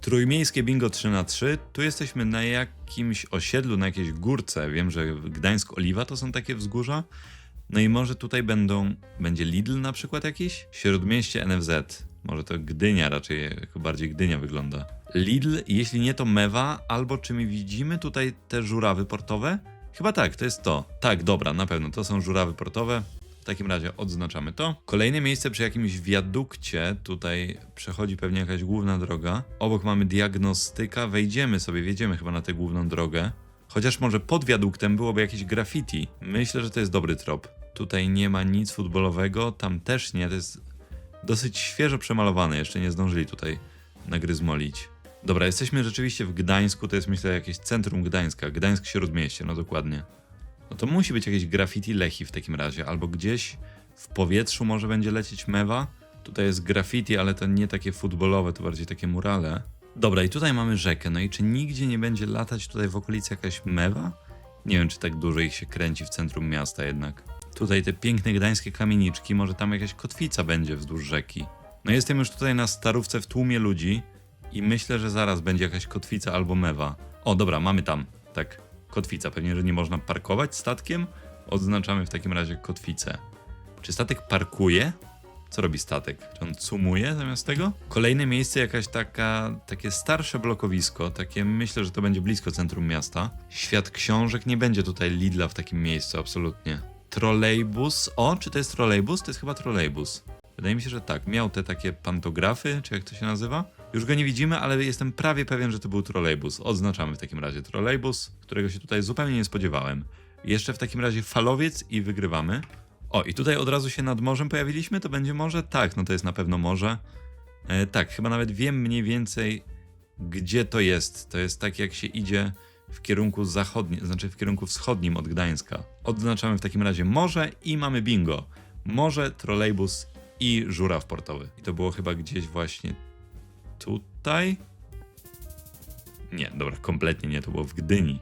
Trójmiejskie bingo 3 na 3 Tu jesteśmy na jakimś osiedlu, na jakiejś górce. Wiem, że Gdańsk Oliwa to są takie wzgórza. No i może tutaj będą, będzie Lidl na przykład jakiś? Śródmieście NFZ. Może to Gdynia raczej, bardziej Gdynia wygląda. Lidl, jeśli nie to Mewa, albo czy my widzimy tutaj te żurawy portowe? Chyba tak, to jest to. Tak, dobra, na pewno, to są żurawy portowe. W takim razie odznaczamy to. Kolejne miejsce przy jakimś wiadukcie. Tutaj przechodzi pewnie jakaś główna droga. Obok mamy diagnostyka. Wejdziemy sobie, wjedziemy chyba na tę główną drogę. Chociaż może pod wiaduktem byłoby jakieś graffiti. Myślę, że to jest dobry trop. Tutaj nie ma nic futbolowego, tam też nie. To jest dosyć świeżo przemalowane. Jeszcze nie zdążyli tutaj nagryzmolić. Dobra, jesteśmy rzeczywiście w Gdańsku. To jest myślę jakieś centrum Gdańska. Gdańsk Śródmieście, no dokładnie. No to musi być jakieś graffiti Lechi w takim razie, albo gdzieś w powietrzu może będzie lecieć mewa. Tutaj jest graffiti, ale to nie takie futbolowe, to bardziej takie murale. Dobra, i tutaj mamy rzekę, no i czy nigdzie nie będzie latać tutaj w okolicy jakaś mewa? Nie wiem, czy tak dużo ich się kręci w centrum miasta jednak. Tutaj te piękne gdańskie kamieniczki, może tam jakaś kotwica będzie wzdłuż rzeki. No jestem już tutaj na starówce w tłumie ludzi i myślę, że zaraz będzie jakaś kotwica albo mewa. O, dobra, mamy tam. Tak, kotwica. Pewnie, że nie można parkować statkiem. Odznaczamy w takim razie kotwicę. Czy statek parkuje? Co robi statek? Czy on sumuje zamiast tego? Kolejne miejsce, jakaś taka, takie starsze blokowisko, takie myślę, że to będzie blisko centrum miasta. Świat książek, nie będzie tutaj Lidla w takim miejscu, absolutnie. Trolejbus, o, czy to jest trolejbus? To jest chyba trolejbus. Wydaje mi się, że tak. Miał te takie pantografy, czy jak to się nazywa? Już go nie widzimy, ale jestem prawie pewien, że to był trolejbus. Odznaczamy w takim razie trolejbus, którego się tutaj zupełnie nie spodziewałem. Jeszcze w takim razie falowiec i wygrywamy. O, i tutaj od razu się nad morzem pojawiliśmy, to będzie morze? Tak, no to jest na pewno morze. E, tak, chyba nawet wiem mniej więcej, gdzie to jest. To jest tak, jak się idzie w kierunku zachodnim, znaczy w kierunku wschodnim od Gdańska. Odznaczamy w takim razie morze i mamy bingo. Morze, trolejbus i żuraw portowy. I to było chyba gdzieś właśnie tutaj. Nie, dobra, kompletnie nie, to było w Gdyni.